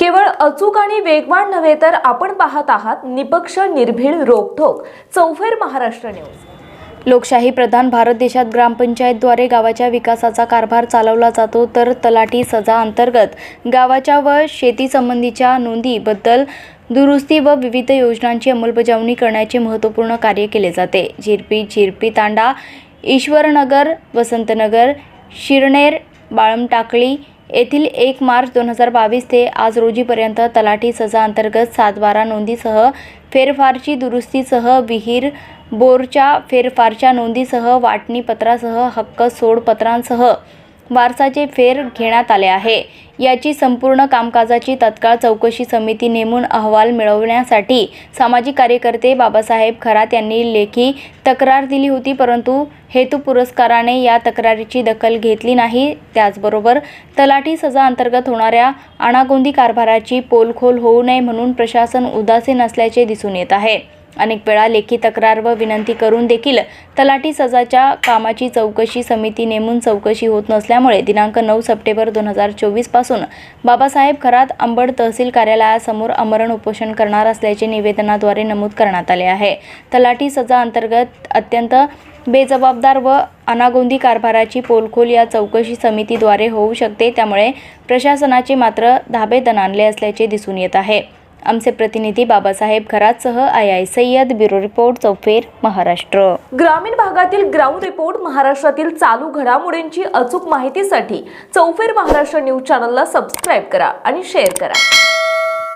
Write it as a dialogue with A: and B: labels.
A: केवळ अचूक आणि वेगवान नव्हे तर आपण पाहत आहात निपक्ष निर्भीड रोखोक चौफेर महाराष्ट्र न्यूज.
B: लोकशाही प्रधान भारत देशात ग्रामपंचायतद्वारे गावाच्या विकासाचा कारभार चालवला जातो तर तलाठी सजा अंतर्गत गावाच्या व शेतीसंबंधीच्या नोंदीबद्दल दुरुस्ती व विविध योजनांची अंमलबजावणी करण्याचे महत्त्वपूर्ण कार्य केले जाते. झिरपी झिरपी तांडा ईश्वरनगर वसंतनगर शिरनेर बाळमटाकळी येथील एक मार्च दोन हजार बावीस ते आज रोजीपर्यंत तलाठी सजा अंतर्गत सातबारा नोंदीसह फेरफारची दुरुस्तीसह विहीर बोरच्या फेरफारच्या नोंदीसह वाटणीपत्रासह हक्क सोडपत्रांसह वारसाचे फेर घेण्यात आले आहे. याची संपूर्ण कामकाजाची तत्काळ चौकशी समिती नेमून अहवाल मिळवण्यासाठी सामाजिक कार्यकर्ते बाबासाहेब खरात यांनी लेखी तक्रार दिली होती परंतु हेतू पुरस्काराने या तक्रारीची दखल घेतली नाही. त्याचबरोबर तलाठी सजा अंतर्गत होणाऱ्या आणागोंदी कारभाराची पोलखोल होऊ नये म्हणून प्रशासन उदासीन असल्याचे दिसून येत आहे. अनेक वेळा लेखी तक्रार व विनंती करून देखील तलाठी सजाच्या कामाची चौकशी समिती नेमून चौकशी होत नसल्यामुळे दिनांक नऊ सप्टेंबर दोन हजार चोवीसपासून बाबासाहेब खरात अंबड तहसील कार्यालयासमोर आमरण उपोषण करणार असल्याचे निवेदनाद्वारे नमूद करण्यात आले आहे. तलाठी सजा अंतर्गत अत्यंत बेजबाबदार व अनागोंदी कारभाराची पोलखोल या चौकशी समितीद्वारे होऊ शकते त्यामुळे प्रशासनाचे मात्र धाबे दणाणले असल्याचे दिसून येत आहे. आमचे प्रतिनिधी Babasaheb घरातसह I I Sayyad bureau report Chaufer Maharashtra.
A: ग्रामीण भागातील ग्राउंड रिपोर्ट महाराष्ट्रातील चालू घडामोडींची अचूक माहितीसाठी चौफेर महाराष्ट्र न्यूज चॅनलला सबस्क्राईब करा आणि शेअर करा.